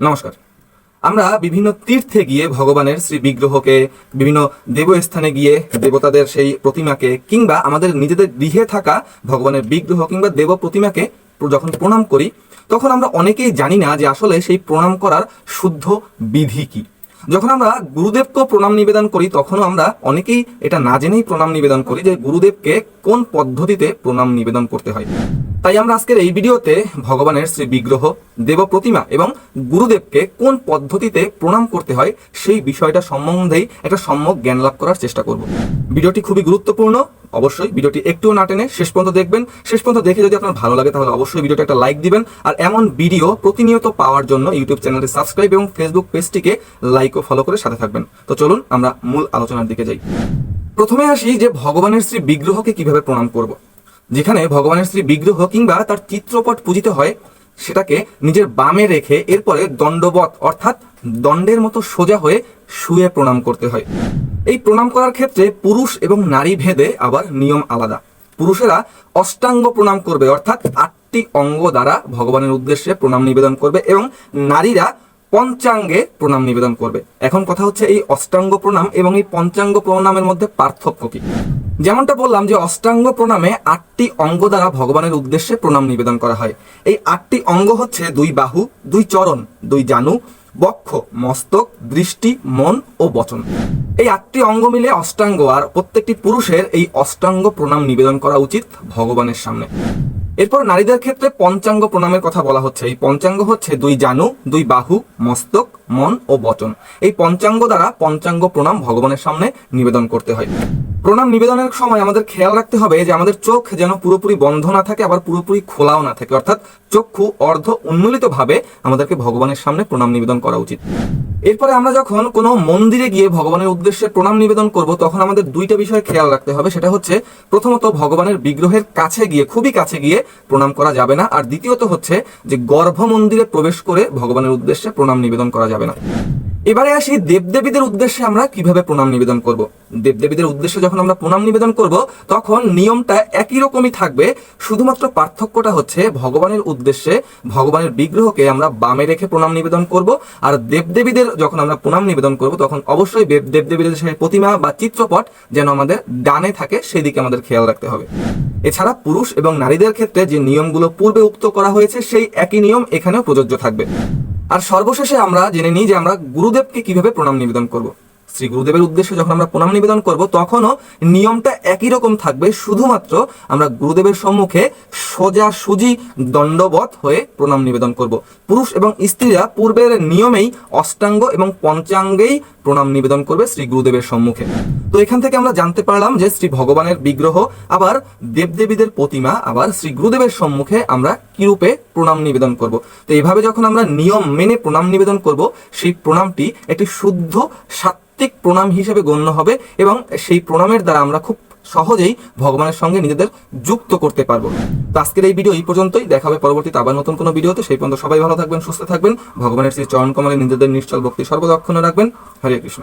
নমস্কার। আমরা বিভিন্ন তীর্থে গিয়ে ভগবানের শ্রী বিগ্রহকে, বিভিন্ন দেবস্থানে গিয়ে দেবতাদের সেই প্রতিমাকে কিংবা আমাদের নিজেদের গৃহে থাকা ভগবানের বিগ্রহ কিংবা দেব প্রতিমাকে যখন প্রণাম করি, তখন আমরা অনেকেই জানি না যে আসলে সেই প্রণাম করার শুদ্ধ বিধি কি। যখন আমরা গুরুদেবকে প্রণাম নিবেদন করি, তখনও আমরা অনেকেই এটা না জেনেই প্রণাম নিবেদন করি যে গুরুদেবকে কোন পদ্ধতিতে প্রণাম নিবেদন করতে হয়। তাই আমরা আজকের এই ভিডিওতে ভগবানের শ্রী বিগ্রহ, দেব প্রতিমা এবং গুরুদেবকে কোন পদ্ধতিতে প্রণাম করতে হয় সেই বিষয়টা সম্বন্ধেই একটা সম্যক জ্ঞান লাভ করার চেষ্টা করব। ভিডিওটি খুবই গুরুত্বপূর্ণ। অবশ্যই ভিডিওটি একটুও না টেনে শেষ পর্যন্ত দেখবেন। শেষ পর্যন্ত দেখে যদি আপনার ভালো লাগে, তাহলে অবশ্যই ভিডিওটা একটা লাইক দিবেন। আর এমন ভিডিও প্রতিনিয়ত পাওয়ার জন্য ইউটিউব চ্যানেলটি সাবস্ক্রাইব এবং ফেসবুক পেজটিকে লাইক ও ফলো করে সাথে থাকবেন। তো চলুন আমরা মূল আলোচনার দিকে যাই। প্রথমে আসি যে ভগবানের শ্রী বিগ্রহকে কীভাবে প্রণাম করব। যেখানে ভগবানের শ্রী বিগ্রহ কিংবা তার চিত্রপট পূজিত হয়, সেটাকে নিজের বামে রেখে এরপরে দণ্ডবত অর্থাৎ দণ্ডের মতো সোজা হয়ে শুয়ে প্রণাম করতে হয়। এই প্রণাম করার ক্ষেত্রে পুরুষ এবং নারী ভেদে আবার নিয়ম আলাদা। পুরুষেরা অষ্টাঙ্গ প্রণাম করবে, অর্থাৎ আটটি অঙ্গ দ্বারা ভগবানের উদ্দেশ্যে প্রণাম নিবেদন করবে এবং নারীরা পঞ্চাঙ্গে প্রণাম নিবেদন করবে। এখন কথা হচ্ছে এই অষ্টাঙ্গ প্রণাম এবং এই পঞ্চাঙ্গ প্রণামের মধ্যে পার্থক্য কি? যেমনটা বললাম যে অষ্টাঙ্গ প্রণামে আটটি অঙ্গ দ্বারা ভগবানের উদ্দেশ্যে প্রণাম নিবেদন করা হয়। এই আটটি অঙ্গ হচ্ছে দুই বাহু, দুই চরণ, দুই জানু, বক্ষ, মস্তক, দৃষ্টি, মন ও বচন। এই আটটি অঙ্গ মিলে অষ্টাঙ্গ, আর প্রত্যেকটি পুরুষের এই অষ্টাঙ্গ প্রণাম নিবেদন করা উচিত ভগবানের সামনে। এরপর নারীদের ক্ষেত্রে পঞ্চাঙ্গ প্রণামের কথা বলা হচ্ছে। এই পঞ্চাঙ্গ হচ্ছে দুই জানু, দুই বাহু, মস্তক, মন ও বচন। এই পঞ্চাঙ্গ দ্বারা পঞ্চাঙ্গ প্রণাম ভগবানের সামনে নিবেদন করতে হয়। প্রণাম নিবেদনের সময় আমাদের খেয়াল রাখতে হবে যে আমাদের চোখ যেন পুরোপুরি বন্ধ না থাকে, আবার পুরোপুরি খোলাও না থাকে। অর্থাৎ চক্ষু অর্ধ উন্মূলিত ভাবে আমাদেরকে ভগবানের সামনে প্রণাম নিবেদন করা উচিত। এরপরে আমরা যখন কোনো মন্দিরে গিয়ে ভগবানের উদ্দেশ্যে প্রণাম নিবেদন করব, তখন আমাদের দুইটা বিষয় খেয়াল রাখতে হবে। সেটা হচ্ছে, প্রথমত ভগবানের বিগ্রহের কাছে গিয়ে, খুবই কাছে গিয়ে প্রণাম করা যাবে না। আর দ্বিতীয়ত হচ্ছে যে গর্ভ মন্দিরে প্রবেশ করে ভগবানের উদ্দেশ্যে প্রণাম নিবেদন করা যাবে না। এবারে আসি দেবদেবীদের উদ্দেশ্যে আমরা কীভাবে প্রণাম নিবেদন করব। দেবদেবীদের উদ্দেশ্যে যখন আমরা প্রণাম নিবেদন করব, তখন নিয়মটা একই রকমই থাকবে। শুধুমাত্র পার্থক্যটা হচ্ছে ভগবানের উদ্দেশ্যে ভগবানের বিগ্রহকে আমরা বামে রেখে প্রণাম নিবেদন করব আর দেবদেবীদের যখন আমরা প্রণাম নিবেদন করব, তখন অবশ্যই দেব- দেবদেবীদের সেই প্রতিমা বা চিত্রপট যেন আমাদের ডানে থাকে, সেদিকে আমাদের খেয়াল রাখতে হবে। এছাড়া পুরুষ এবং নারীদের ক্ষেত্রে যে নিয়মগুলো পূর্বে উক্ত করা হয়েছে, সেই একই নিয়ম এখানেও প্রযোজ্য থাকবে। আর সর্বশেষে আমরা জেনে নিই যে আমরা গুরুদেবকে কীভাবে প্রণাম নিবেদন করব। শ্রী গুরুদেবের উদ্দেশ্যে যখন আমরা প্রণাম নিবেদন করব, তখনও নিয়মটা একই রকম থাকবে। শুধুমাত্র আমরা গুরুদেবের সম্মুখে সোজা সুজি দণ্ডবত হয়ে প্রণাম নিবেদন করব। পুরুষ এবং স্ত্রীরা পূর্বের নিয়মেই অষ্টাঙ্গ এবং পঞ্চাঙ্গেই প্রণাম নিবেদন করবে শ্রী গুরুদেবের সম্মুখে। তো এখান থেকে আমরা জানতে পারলাম যে শ্রী ভগবানের বিগ্রহ, আবার দেবদেবীদের প্রতিমা, আবার শ্রী গুরুদেবের সম্মুখে আমরা কিরূপে প্রণাম নিবেদন করব। তো এইভাবে যখন আমরা নিয়ম মেনে প্রণাম নিবেদন করব, সেই প্রণামটি একটি শুদ্ধ সাত্ত্বিক প্রণাম হিসেবে গণ্য হবে এবং সেই প্রণামের দ্বারা আমরা খুব সহজেই ভগবানের সঙ্গে নিজেদের যুক্ত করতে পারব। তো আজকের এই ভিডিও এই পর্যন্তই। দেখা হবে পরবর্তীতে আবার নতুন কোনো ভিডিওতে। সেই পর্যন্ত সবাই ভালো থাকবেন, সুস্থ থাকবেন। ভগবানের শ্রী চরণ কমলে নিজেদের নিশ্চল ভক্তি সর্বদক্ষণ রাখবেন। হরে কৃষ্ণ।